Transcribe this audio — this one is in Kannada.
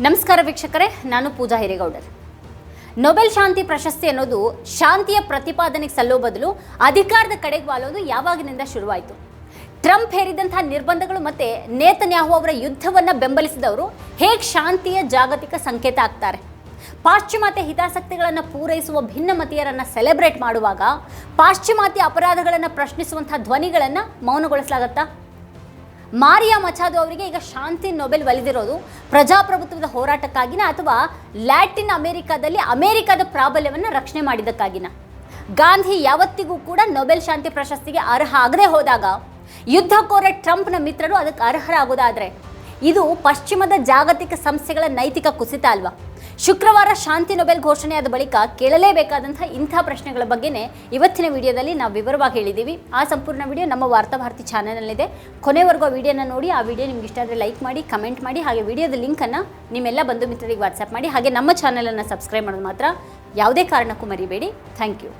ನಮಸ್ಕಾರ ವೀಕ್ಷಕರೇ, ನಾನು ಪೂಜಾ ಹಿರೇಗೌಡರ್. ನೊಬೆಲ್ ಶಾಂತಿ ಪ್ರಶಸ್ತಿ ಅನ್ನೋದು ಶಾಂತಿಯ ಪ್ರತಿಪಾದನೆಗೆ ಸಲ್ಲೋ ಬದಲು ಅಧಿಕಾರದ ಕಡೆಗೆ ವಾಲೋದು ಯಾವಾಗಿನಿಂದ ಶುರುವಾಯಿತು. ಟ್ರಂಪ್ ಹೇರಿದಂತಹ ನಿರ್ಬಂಧಗಳು ಮತ್ತೆ ನೇತನ್ಯಾಹು ಅವರ ಯುದ್ಧವನ್ನ ಬೆಂಬಲಿಸಿದವರು ಹೇಗೆ ಶಾಂತಿಯ ಜಾಗತಿಕ ಸಂಕೇತ ಆಗ್ತಾರೆ. ಪಾಶ್ಚಿಮಾತ್ಯ ಹಿತಾಸಕ್ತಿಗಳನ್ನು ಪೂರೈಸುವ ಭಿನ್ನಮತೀಯರನ್ನ ಸೆಲೆಬ್ರೇಟ್ ಮಾಡುವಾಗ ಪಾಶ್ಚಿಮಾತ್ಯ ಅಪರಾಧಗಳನ್ನು ಪ್ರಶ್ನಿಸುವಂತಹ ಧ್ವನಿಗಳನ್ನು ಮೌನಗೊಳಿಸಲಾಗತ್ತಾ? ಮಾರಿಯಾ ಮಚಾದೋ ಅವರಿಗೆ ಈಗ ಶಾಂತಿ ನೊಬೆಲ್ ಒಲಿದಿರೋದು ಪ್ರಜಾಪ್ರಭುತ್ವದ ಹೋರಾಟಕ್ಕಾಗಿನ ಅಥವಾ ಲ್ಯಾಟಿನ್ ಅಮೆರಿಕಾದಲ್ಲಿ ಅಮೆರಿಕದ ಪ್ರಾಬಲ್ಯವನ್ನು ರಕ್ಷಣೆ ಮಾಡಿದ್ದಕ್ಕಾಗಿನ? ಗಾಂಧಿ ಯಾವತ್ತಿಗೂ ಕೂಡ ನೊಬೆಲ್ ಶಾಂತಿ ಪ್ರಶಸ್ತಿಗೆ ಅರ್ಹ ಆಗದೆ ಹೋದಾಗ ಯುದ್ಧಕೋರ ಟ್ರಂಪ್ನ ಮಿತ್ರರು ಅದಕ್ಕೆ ಅರ್ಹರಾಗೋದಾದರೆ, ಇದು ಪಶ್ಚಿಮದ ಜಾಗತಿಕ ಸಂಸ್ಥೆಗಳ ನೈತಿಕ ಕುಸಿತ ಅಲ್ವಾ? ಶುಕ್ರವಾರ ಶಾಂತಿ ನೊಬೆಲ್ ಘೋಷಣೆಯಾದ ಬಳಿಕ ಕೇಳಲೇಬೇಕಾದಂತಹ ಇಂಥ ಪ್ರಶ್ನೆಗಳ ಬಗ್ಗೆನೇ ಇವತ್ತಿನ ವಿಡಿಯೋದಲ್ಲಿ ನಾವು ವಿವರವಾಗಿ ಹೇಳಿದ್ದೀವಿ. ಆ ಸಂಪೂರ್ಣ ವಿಡಿಯೋ ನಮ್ಮ ವಾರ್ತಾಭಾರತಿ ಚಾನಲ್ನಲ್ಲಿದೆ. ಕೊನೆವರೆಗೂ ಆ ವಿಡಿಯೋನ ನೋಡಿ, ಆ ವಿಡಿಯೋ ನಿಮ್ಗೆ ಇಷ್ಟ ಆದರೆ ಲೈಕ್ ಮಾಡಿ, ಕಮೆಂಟ್ ಮಾಡಿ, ಹಾಗೆ ವಿಡಿಯೋದ ಲಿಂಕನ್ನು ನಿಮ್ಮೆಲ್ಲ ಬಂಧು ಮಿತ್ರರಿಗೆ ವಾಟ್ಸಪ್ ಮಾಡಿ, ಹಾಗೆ ನಮ್ಮ ಚಾನಲನ್ನು ಸಬ್ಸ್ಕ್ರೈಬ್ ಮಾಡೋದು ಮಾತ್ರ ಯಾವುದೇ ಕಾರಣಕ್ಕೂ ಮರಿಬೇಡಿ. Thank you.